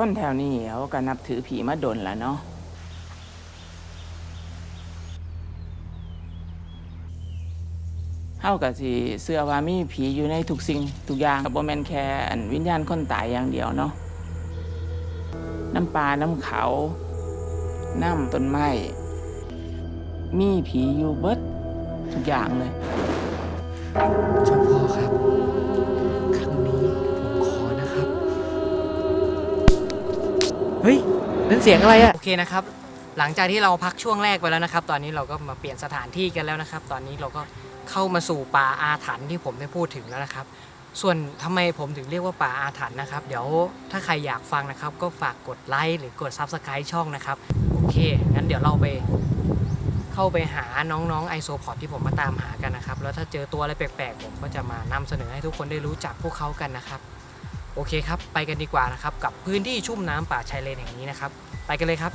คนแถวนี้เขาก็นับถือผีมาดนแล้วเนาะเฮาก็สิเชื่อว่ามีผีอยู่ในทุกสิ่งทุกอย่างก็บ่แม่นแค่อันวิญญาณคนตายอย่างเดียวเนาะน้ำปลาน้ำเขา น้ำต้นไม้ มีผีอยู่เบิดทุกอย่างเลยเจ้าพ่อครับ สียงอะไรอะโอเคนะครับ หลังจากที่เราพักช่วงแรกไปแล้วนะครับ ตอนนี้เราก็มาเปลี่ยนสถานที่กันแล้วนะครับ ตอนนี้เราก็เข้ามาสู่ป่าอาถรรพ์ที่ผมได้พูดถึงแล้วนะครับ ส่วนทำไมผมถึงเรียกว่าป่าอาถรรพ์นะครับ เดี๋ยวถ้าใครอยากฟังนะครับ ก็ฝากกดไลค์หรือกด Subscribe ช่องนะครับ โอเค งั้นเดี๋ยวเราไปเข้าไปหาน้องๆไอโซพอดที่ผมมาตามหากันนะครับ แล้วถ้าเจอตัวอะไรแปลกๆ ผมก็จะมานำเสนอให้ทุกคนได้รู้จักพวกเขากันนะครับ โอเคครับ ไปกันดีกว่านะครับ กับพื้นที่ชุ่มน้ำป่าชายเลนแห่งนี้นะครับ ไปกันเลยครับ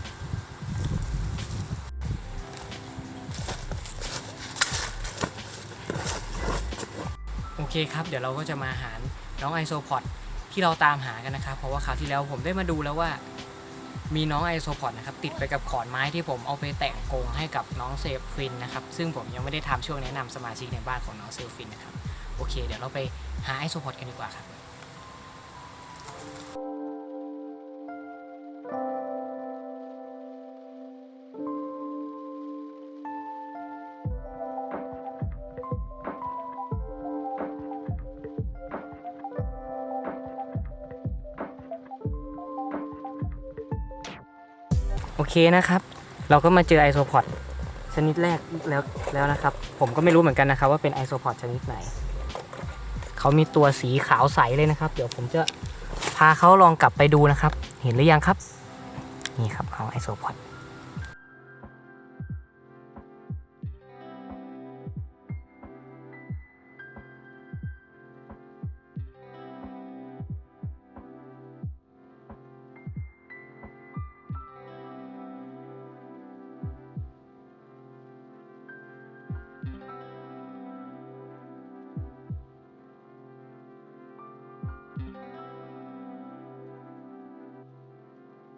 โอเคครับ เดี๋ยวเราก็จะมาหาน้องไอโซพอดที่เราตามหากันนะครับ เพราะว่าคราวที่แล้วผมได้มาดูแล้วว่ามีน้องไอโซพอดนะครับติดไปกับขอนไม้ที่ผมเอาไปแต่งกงให้กับน้องเซฟฟินนะครับ ซึ่งผมยังไม่ได้ทำช่วงแนะนำสมาชิกในบ้านของน้องเซฟฟินนะครับ โอเค เดี๋ยวเราไปหาไอโซพอดกันดีกว่าครับ เคนะครับ เราก็มาเจอไอโซพอดชนิดแรกแล้วแล้วนะครับ ผมก็ไม่รู้เหมือนกันนะครับ ว่าเป็นไอโซพอดชนิดไหน เขามีตัวสีขาวใสเลยนะครับ เดี๋ยวผมจะพาเขาลองกลับไปดูนะครับ เห็นหรือยังครับ นี่ครับเอาไอโซพอด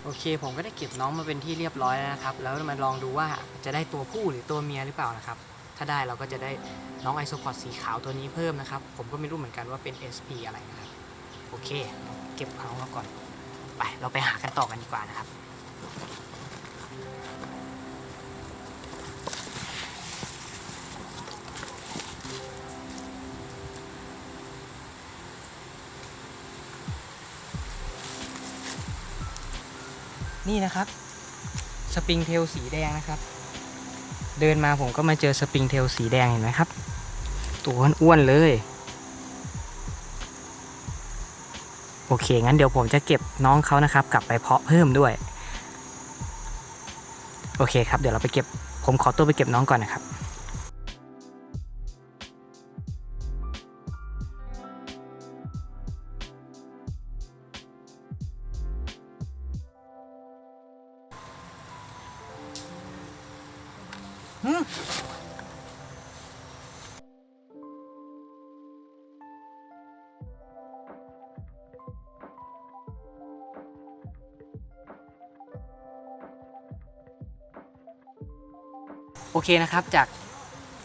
โอเค ผมก็ได้เก็บน้องมาเป็นที่เรียบร้อยแล้วนะครับ แล้วมาลองดูว่าจะได้ตัวผู้หรือตัวเมียหรือเปล่านะครับ ถ้าได้เราก็จะได้น้องไอโซพอตสีขาวตัวนี้เพิ่มนะครับ ผมก็ไม่รู้เหมือนกันว่าเป็น SP อะไรนะครับ โอเค เก็บเขามาก่อน ไป เราไปหากันต่อกันดีกว่านะครับ นี่นะครับ สปริงเทลสีแดงนะครับ เดินมาผมก็มาเจอสปริงเทลสีแดงเห็นไหมครับ ตัวอ้วนๆเลย โอเค งั้นเดี๋ยวผมจะเก็บน้องเขานะครับ กลับไปเพาะเพิ่มด้วย โอเคครับ เดี๋ยวเราไปเก็บ ผมขอตัวไปเก็บน้องก่อนนะครับ โอเคนะครับจาก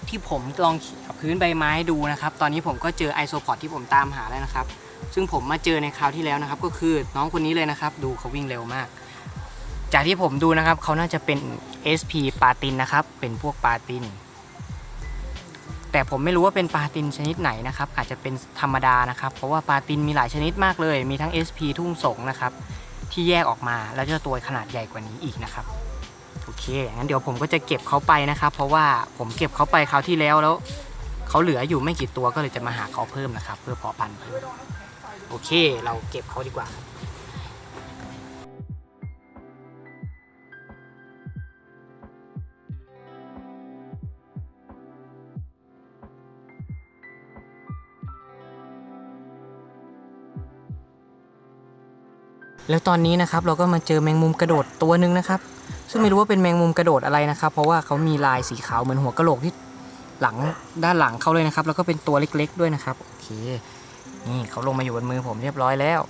ที่ผมลองขี่กับพื้นใบไม้ดูนะครับ ตอนนี้ผมก็เจอไอโซพอดที่ผมตามหาแล้วนะครับ ซึ่งผมมาเจอในคราวที่แล้วนะครับ ก็คือน้องคนนี้เลยนะครับ ดูเขาวิ่งเร็วมาก จากที่ผมดูนะครับ เขาน่าจะเป็น SP ปาตินนะครับ เป็นพวกปาติน แต่ผมไม่รู้ว่าเป็นปาตินชนิดไหนนะครับ อาจจะเป็นธรรมดานะครับ เพราะว่าปาตินมีหลายชนิดมากเลย มีทั้ง SP ทุ่งสงนะครับ ที่แยกออกมาแล้วจะตัวขนาดใหญ่กว่านี้อีกนะครับ โอเค งั้นเดี๋ยวผมก็จะเก็บเขาไปนะครับ เพราะว่าผมเก็บเขาไปคราวที่แล้วแล้วเขาเหลืออยู่ไม่กี่ตัวก็เลยจะมาหาเขาเพิ่มนะครับ เพื่อเพาะพันธุ์เพิ่มโอเค เราเก็บเขาดีกว่า แล้วตอนนี้นะครับเราก็มาเจอแมงมุมกระโดดตัวหนึ่งนะครับ ซึ่งไม่รู้ว่าเป็นแมงมุมกระโดดอะไรนะครับ เพราะว่าเขามีลายสีขาวเหมือนหัวกระโหลกที่หลังด้านหลังเขาเลยนะครับ แล้วก็เป็นตัวเล็กๆด้วยนะครับโอเคนี่เขาลงมาอยู่บนมือผมเรียบร้อยแล้ว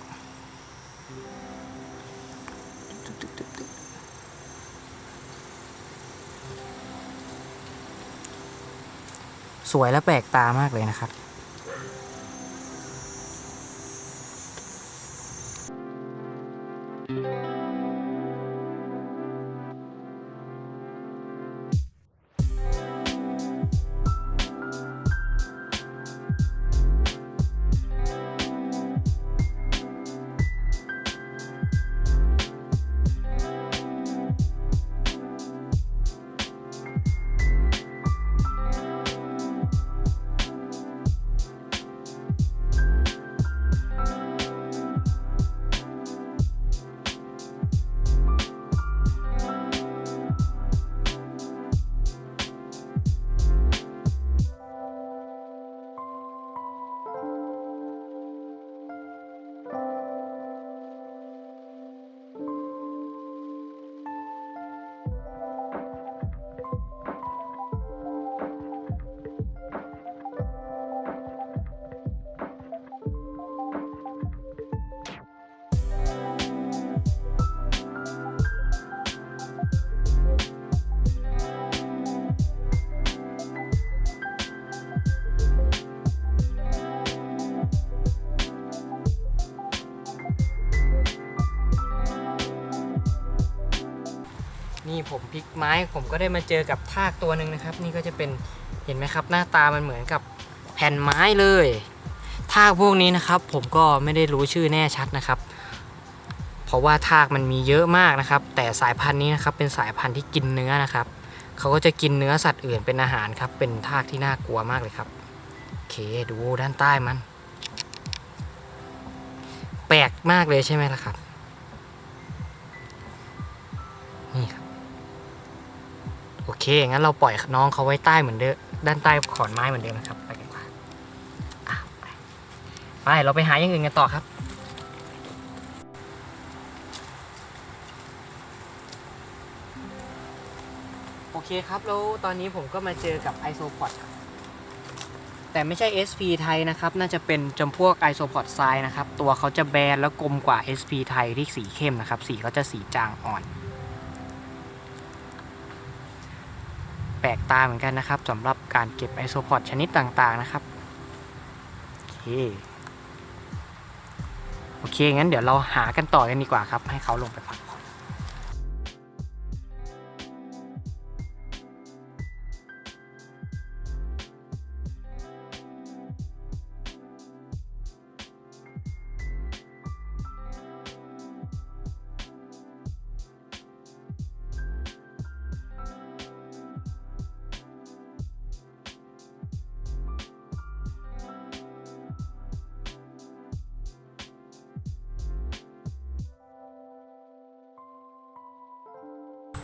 สวยและแปลกตามากเลยนะครับ ผมพลิกไม้ ผมก็ได้มาเจอกับทากตัวหนึ่งนะครับ นี่ก็จะเป็นเห็นไหมครับ หน้าตามันเหมือนกับแผ่นไม้เลยทากพวกนี้นะครับ ผมก็ไม่ได้รู้ชื่อแน่ชัดนะครับ เพราะว่าทากมันมีเยอะมากนะครับ แต่สายพันธุ์นี้นะครับเป็นสายพันธุ์ที่กินเนื้อนะครับเขาก็จะกินเนื้อสัตว์อื่นเป็นอาหารครับ เป็นทากที่น่ากลัวมากเลยครับโอเคดูด้านใต้มัน แปลกมากเลยใช่ไหมล่ะครับ โอเค งั้นเราปล่อยน้องเขาไว้ใต้เหมือนเดิม ด้านใต้ขอนไม้เหมือนเดิมนะครับ ไปกันก่อไปไป เราไปหาอย่างอื่นกันต่อครับ โอเคครับ แล้วตอนนี้ผมก็มาเจอกับไอโซพอดครับแต่ไม่ใช่ SP ไทยนะครับ น่าจะเป็นจำพวกไอโซพอดทรายนะครับ ตัวเขาจะแบนแล้วกลมกว่า SP ไทยที่สีเข้มนะครับ สีเขาจะสีจางอ่อน แปลกตาเหมือนกันนะครับสำหรับการเก็บไอโซพอดชนิดต่างๆนะครับ โอเค โอเคงั้นเดี๋ยวเราหากันต่อกันดีกว่าครับ ให้เขาลงไปพัก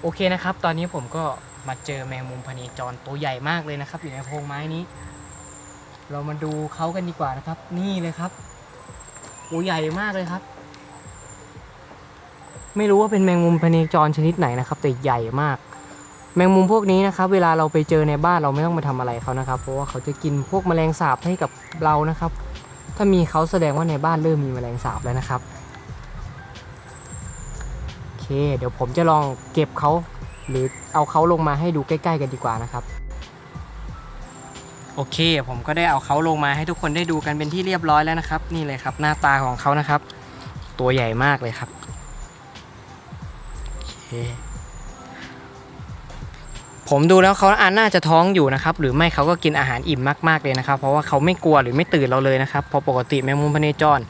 โอเคนะครับ ตอนนี้ผมก็มาเจอแมงมุมพะเนจรตัวใหญ่มากเลยนะครับ อยู่ในโพรงไม้นี้ เรามาดูเขากันดีกว่านะครับ นี่เลยครับตัวใหญ่มากเลยครับ ไม่รู้ว่าเป็นแมงมุมพะเนจรชนิดไหนนะครับ แต่ใหญ่มาก แมงมุมพวกนี้นะครับ เวลาเราไปเจอในบ้านเราไม่ต้องมาทำอะไรเขานะครับ เพราะว่าเขาจะกินพวกแมลงสาบให้กับเรานะครับ ถ้ามีเขาแสดงว่าในบ้านเริ่มมีแมลงสาบแล้วนะครับ เค เดี๋ยวผมจะลองเก็บเขาหรือเอาเขาลงมาให้ดูใกล้ ๆ กันดีกว่านะครับ โอเค ผมก็ได้เอาเขาลงมาให้ทุกคนได้ดูกันเป็นที่เรียบร้อยแล้วนะครับ นี่เลยครับ หน้าตาของเขานะครับ ตัวใหญ่มากเลยครับโอเคผมดูแล้วเขาอันน่าจะท้องอยู่นะครับ หรือไม่เขาก็กินอาหารอิ่มมากๆเลยนะครับ เพราะว่าเขาไม่กลัวหรือไม่ตื่นเราเลยนะครับเพราะปกติแมงมุมพเนจร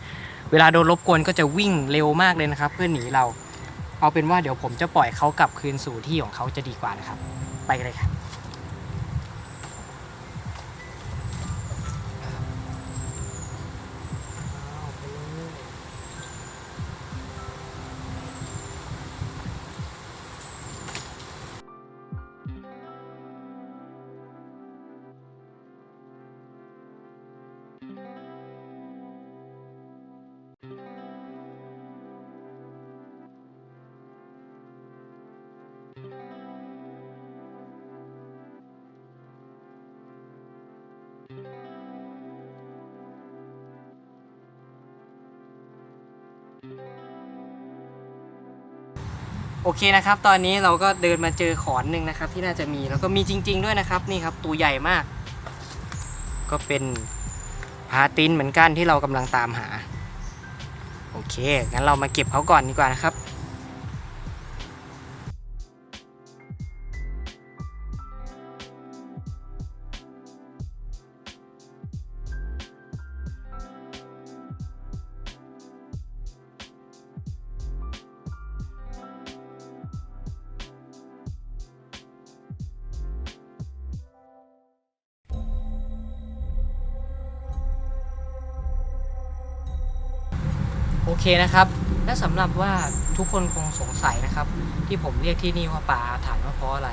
เวลาโดนรบกวนก็จะวิ่งเร็วมากเลยนะครับ เพื่อหนีเรา เอาเป็นว่าเดี๋ยวผมจะปล่อยเขากลับคืนสู่ที่ของเขาจะดีกว่านะครับ ไปกันเลยครับ โอเคนะครับ ตอนนี้เราก็เดินมาเจอขอนหนึ่งนะครับ ที่น่าจะมีแล้วก็มีจริง ๆ ด้วยนะครับ นี่ครับตัวใหญ่มาก ก็เป็นพาตินเหมือนกันที่เรากำลังตามหา โอเค งั้นเรามาเก็บเขาก่อนดีกว่านะครับ โอเคนะครับ และสำหรับว่าทุกคนคงสงสัยนะครับ ที่ผมเรียกที่นี่ว่าป่าอาถรรพ์ว่าเพราะอะไร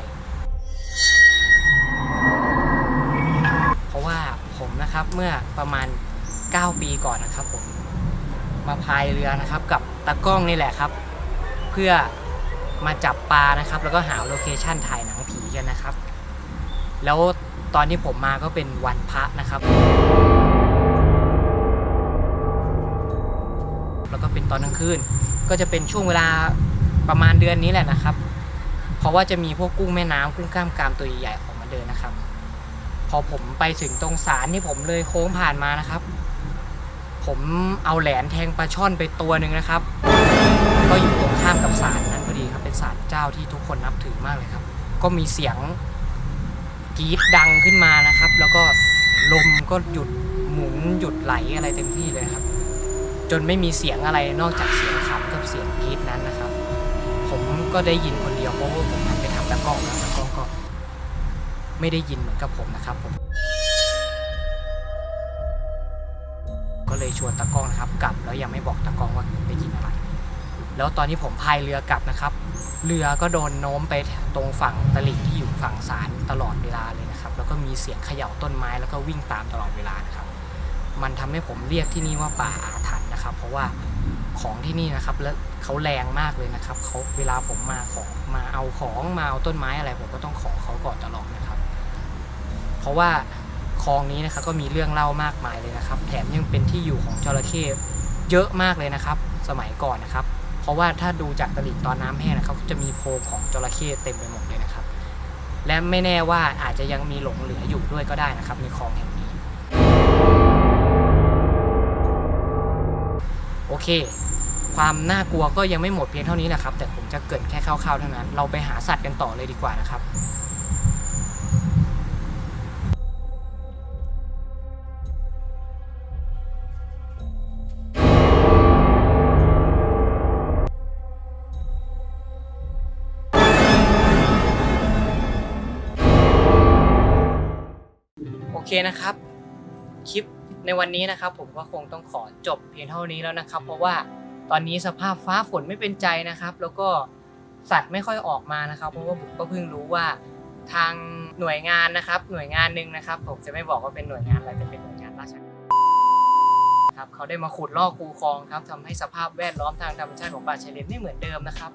เพราะว่าผมนะครับเมื่อประมาณ 9 ปีก่อนนะครับผมมาพายเรือนะครับกับตากล้องนี่แหละครับ เพื่อมาจับปลานะครับ แล้วก็หาโลเคชั่นถ่ายหนังผีกันนะครับ แล้วตอนที่ผมมาก็เป็นวันพระนะครับ แล้วก็เป็นตอนกลางคืนก็จะเป็นช่วงเวลาประมาณเดือนนี้แหละนะครับ เพราะว่าจะมีพวกกุ้งแม่น้ำกุ้งกล้ามกรามตัวใหญ่ๆออกมาเดินนะครับ พอผมไปถึงตรงสารที่ผมเลยโค้งผ่านมานะครับ ผมเอาแหลมแทงปลาช่อนไปตัวหนึ่งนะครับ ก็อยู่ตรงข้ามกับศาลนั้นพอดีครับเป็นศาลเจ้าที่ทุกคนนับถือมากเลยครับ ก็มีเสียงกรี๊ดดังขึ้นมานะครับ แล้วก็ลมก็หยุดหมุนหยุดไหลอะไรเต็มที่เลยครับ จนไม่มีเสียงอะไรนอกจากเสียงขับกับเสียงกรี๊ดนั้นนะครับ ผมก็ได้ยินคนเดียวเพราะว่าผมหันไปทางตากล้องแล้วตากล้องก็ไม่ได้ยินเหมือนกับผมนะครับผมก็เลยชวนตากล้องนะครับ กลับแล้วยังไม่บอกตากล้องว่าได้ยินอะไร แล้วตอนที่ผมพายเรือกลับนะครับ เรือก็โดนโน้มไปตรงฝั่งตลิ่งที่อยู่ฝั่งศาลตลอดเวลาเลยนะครับ แล้วก็มีเสียงเขย่าต้นไม้แล้วก็วิ่งตามตลอดเวลานะครับ มันทำให้ผมเรียกที่นี่ว่าป่าอาถรรพ์นะครับ เพราะว่าของที่นี่นะครับแล้วเขาแรงมากเลยนะครับเขาเวลาผมมาของมาเอาของมาเอาต้นไม้อะไร ผมก็ต้องขอเขาก่อนตลอดนะครับ เพราะว่าคลองนี้นะครับก็มีเรื่องเล่ามากมายเลยนะครับ แถมยังเป็นที่อยู่ของจระเข้เยอะมากเลยนะครับ สมัยก่อนนะครับ เพราะว่าถ้าดูจากตลิ่งตอนน้ำแห้งนะครับจะมีโพรงของจระเข้เต็มไปหมดเลยนะครับ และไม่แน่ว่าอาจจะยังมีหลงเหลืออยู่ด้วยก็ได้นะครับในคลองแห่ง โอเค ความน่ากลัวก็ยังไม่หมดเพียงเท่านี้นะครับ แต่ผมจะเกรินแค่คร่าวๆเท่านั้น เราไปหาสัตว์กันต่อเลยดีกว่านะครับโอเคนะครับ คลิป ในวันนี้นะครับผมก็คงต้องขอจบเพียงเท่านี้แล้วนะครับ เพราะว่าตอนนี้สภาพฟ้าฝนไม่เป็นใจนะครับ แล้วก็สัตว์ไม่ค่อยออกมานะครับ เพราะว่าผมก็เพิ่งรู้ว่าทางหน่วยงานนะครับ หน่วยงานหนึ่งนะครับ ผมจะไม่บอกว่าเป็นหน่วยงานอะไรจะเป็นหน่วยงานราชการครับเขาได้มาขุดลอกคูคลองครับทำให้สภาพแวดล้อมทางธรรมชาติของป่าชายเลนไม่เหมือนเดิมนะครับ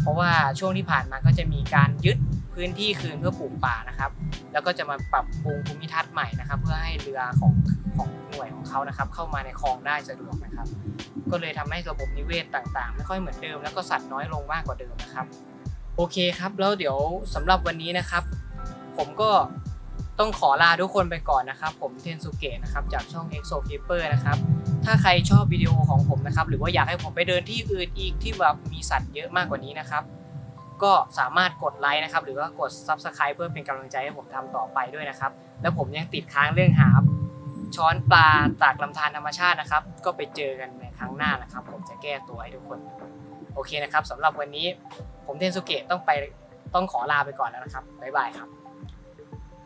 เพราะว่าช่วงที่ผ่านมาก็จะมีการยึดพื้นที่คืนเพื่อปลูกป่านะครับ แล้วก็จะมาปรับปรุงภูมิทัศน์ใหม่นะครับ เพื่อให้เรือของ ของหน่วยของเขานะครับ เข้ามาในคลองได้สะดวกนะครับ ก็เลยทำให้ระบบนิเวศต่างๆ ไม่ค่อยเหมือนเดิม แล้วก็สัตว์น้อยลงมากกว่าเดิมนะครับ โอเคครับ แล้วเดี๋ยวสำหรับวันนี้นะครับ ผมก็ต้องขอลาทุกคนไปก่อนนะครับ ผมเทนสุเกะนะครับจากช่อง EXO Keeper นะครับ ถ้าใครชอบวิดีโอของผมนะครับ หรือว่าอยากให้ผมไปเดินที่อื่นอีกที่แบบมีสัตว์เยอะมากกว่านี้นะครับ ก็สามารถกดไลค์นะครับ หรือว่ากด Subscribe เพื่อเป็นกำลังใจให้ผมทำต่อไปด้วยนะครับ แล้วผมยังติดค้างเรื่องหา ช้อนปลาจากลำธารธรรมชาตินะครับ ก็ไปเจอกันในครั้งหน้านะครับ ผมจะแก้ตัวให้ทุกคน โอเคนะครับสำหรับวันนี้ผมเทนสุเกะต้องไปต้องขอลาไปก่อนแล้วนะครับบ๊ายบายครับ